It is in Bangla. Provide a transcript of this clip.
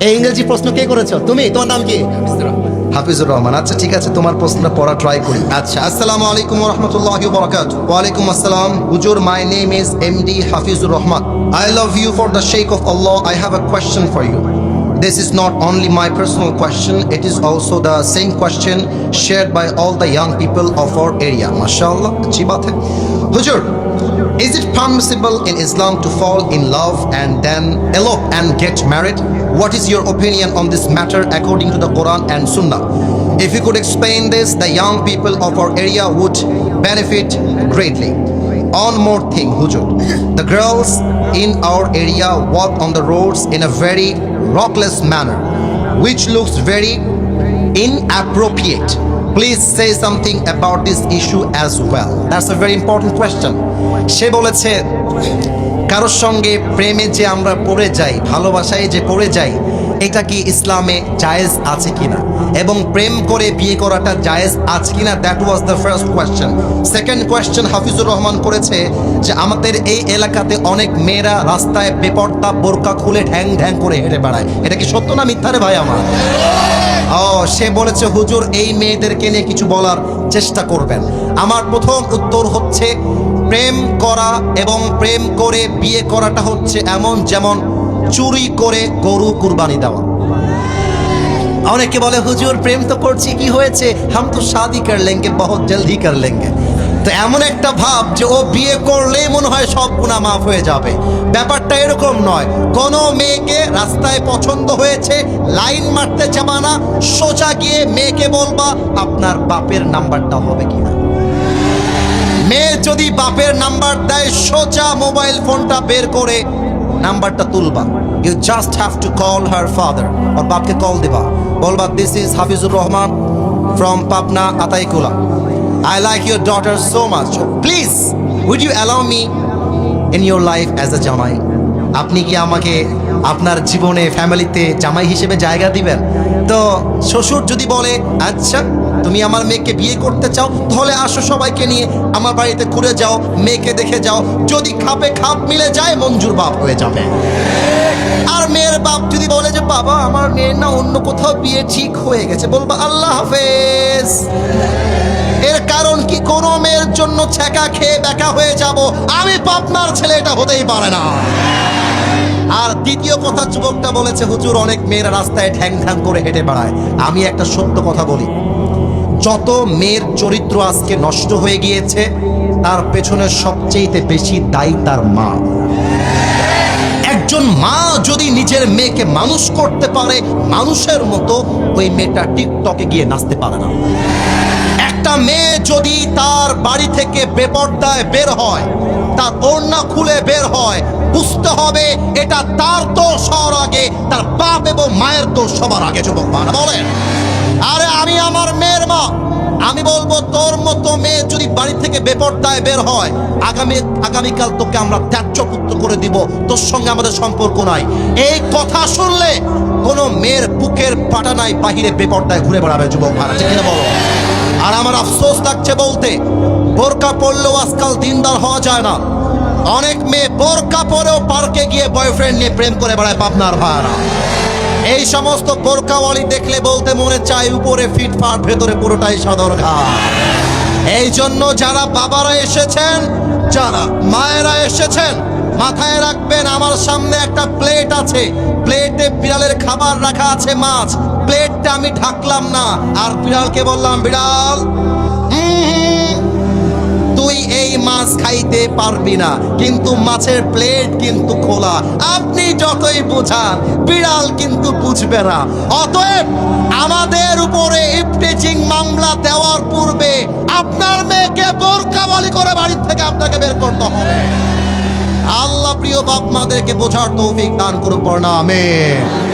এই ইংরেজি প্রশ্ন কে করেছো তুমি তোমার নাম কি হাফিজুর রহমান আচ্ছা ঠিক আছে তোমার প্রশ্নটা পড়া ট্রাই করি আচ্ছা আসসালামু আলাইকুম রহমতুল্লাহি বরকাত ওয়ালাইকুম আসসালাম হুজুর my name is MD Hafizur Rahman I love you for the sake of Allah I have a question for you This is not only my personal question, it is also the same question shared by all the young people of our area. MashaAllah, अच्छी बात है. Hujur, is it permissible in Islam to fall in love and then elope and get married? What is your opinion on this matter according to the Quran and Sunnah? If you could explain this, the young people of our area would benefit greatly. On more thing, Hujur. The girls in our area walk on the roads in a very rockless manner, which looks very inappropriate. Please say something about this issue as well That's a very important question. সে বলেছে, কারোর সঙ্গে প্রেমে যে আমরা পড়ে যাই, ভালোবাসায় যে পড়ে যাই, এটা কি ইসলামে জায়েজ আছে কিনা? এবং প্রেম করে বিয়ে করাটা জায়েজ আছে কিনা? That was the first question second question Hafizur Rahman করেছে যে, আমাদের এই এলাকাতে অনেক মেয়েরা রাস্তায় বেপর্দা বোরকা খুলে ঢ্যাং ঢ্যাং করে হেঁটে বেড়ায়। এটা কি সত্য না মিথ্যা রে ভাই আমার? ও সে বলেছে, হুজুর, এই মেয়েদেরকে নিয়ে কিছু বলার চেষ্টা করবেন। আমার প্রথম উত্তর হচ্ছে, প্রেম করা এবং প্রেম করে বিয়ে করাটা হচ্ছে এমন যেমন চুরি করে গরু কুরবানি দেওয়া। অনেকে বলে, হুজুর, প্রেম তো করছি, কি হয়েছে? হাম তো শাদি কর লেঙ্গে, বহুত জলদি কর লেঙ্গে। তো এমন একটা ভাব যে ও বিয়ে করলেই মনে হয় সব গুণা মাফ হয়ে যাবে। ব্যাপারটা এরকম নয়। কোনো মেয়েকে রাস্তায় পছন্দ হয়েছে, লাইন মারতে যাবা না, সোজা গিয়ে মেয়েকে বলবা, আপনার বাপের নাম্বারটা হবে কিনা? মেয়ে যদি বাপের নাম্বার দেয়, সোজা মোবাইল ফোনটা বের করে নাম্বারটা তুলবা। You just have to call her father ওর বাপকে কল দিবা। বলবা this is Hafizur Rahman from Pabna Ataikula. I like your daughter so much please would you allow me in your life as a জামাই আপনি কি আমাকে আপনার জীবনে ফ্যামিলিতে জামাই হিসেবে জায়গা দিবেন? তো শ্বশুর যদি বলে আচ্ছা তুমি আমার মেয়েকে বিয়ে করতে চাও, তাহলে আসো সবাইকে নিয়ে আমার বাড়িতে ঘুরে যাও, মেয়েকে দেখে যাও। যদি খাপে খাপ মিলে যায়, মঞ্জুর বাপ হয়ে যাবে। আর মেয়ের বাপ যদি বলে যে, বাবা, আমার মেয়ের না অন্য কোথাও বিয়ে ঠিক হয়ে গেছে। বলবা, আল্লাহ হাফেজ। এর কারণ কি? কোনো মেয়ের জন্য ছ্যাঁকা খেয়ে বেকা হয়ে যাব। আমি পাপনার ছেলে, এটা হতেই পারে না। আর দ্বিতীয় কথা, যুবকটা বলেছে, হুজুর, অনেক মেয়েরা রাস্তায় ঠ্যাং ঠ্যাং করে হেঁটে বেড়ায়। আমি একটা সত্য কথা বলি। যত মেয়ের চরিত্র আজকে নষ্ট হয়ে গিয়েছে, তার পেছনে সবচেয়ে বেশি দায়ী তার মা। একজন মা যদি নিজের মেয়েকে মানুষ করতে পারে, মানুষের মতো ওই মেয়েটা টিকটকে গিয়ে নাচতে পারে না। একটা মেয়ে যদি তার বাড়ি থেকে বেপর্দায় বের হয়, তার ওড়না খুলে বের হয়, বুঝতে হবে এটা তার দোষ হওয়ার আগে, তার বাপ এবং মায়ের দোষ সবার আগে, যুবক মানা বলেন। আরে আমি আমার মেয়ের মা, আমি বলব তোর মতো মেয়ে যদি বাড়ি থেকে বেপর্দায় বের হয়, আগামী, আগামীকাল তোকে আমরা ত্যায্য পুত্র করে দিব, তোর সঙ্গে আমাদের সম্পর্ক নাই। এই কথা শুনলে কোনো মেয়ের বুকের পাটা নাই, বাহিরে বেপর্দায় ঘুরে বেড়াবে, যুবক ভাড়া বলো? আর আমার আফসোস লাগছে বলতে, বোরকা পড়লেও আজকাল দিনদার হওয়া যায় না। অনেক মেয়ে বোরকা পরেও পার্কে গিয়ে বয়ফ্রেন্ড নিয়ে প্রেম করে বেড়ায় পাবনার ভাড়া। এই সমস্ত বোরকাওয়ালি দেখলে বলতে মনে চাই উপরে ফিট ফিটফাট, ভেতরে পুরোটাই সদর এই জন্য যারা বাবারা এসেছেন, যারা মায়েরা এসেছেন, মাথায় রাখবেন আমার সামনে একটা প্লেট আছে। প্লেটে বিড়ালের খাবার রাখা আছে মাছ। প্লেটটা আমি ঢাকলাম না। আর বিড়ালকে বললাম, বিড়াল তুই এই মাছ খাইতে পারবি না, কিন্তু মাছের প্লেট কিন্তু খোলা। আপনি যতই বোঝান, বিড়াল কিন্তু বুঝবে না। অতএব আমাদের উপরে মামলা দেওয়ার পূর্বে আপনার মেয়েকে বোরকাবালি করে বাড়ির থেকে আপনাকে বের করতে হবে। আল্লাহ প্রিয় বাপ মাদেরকে বোঝার তৌফিক দান পড়না আমেন।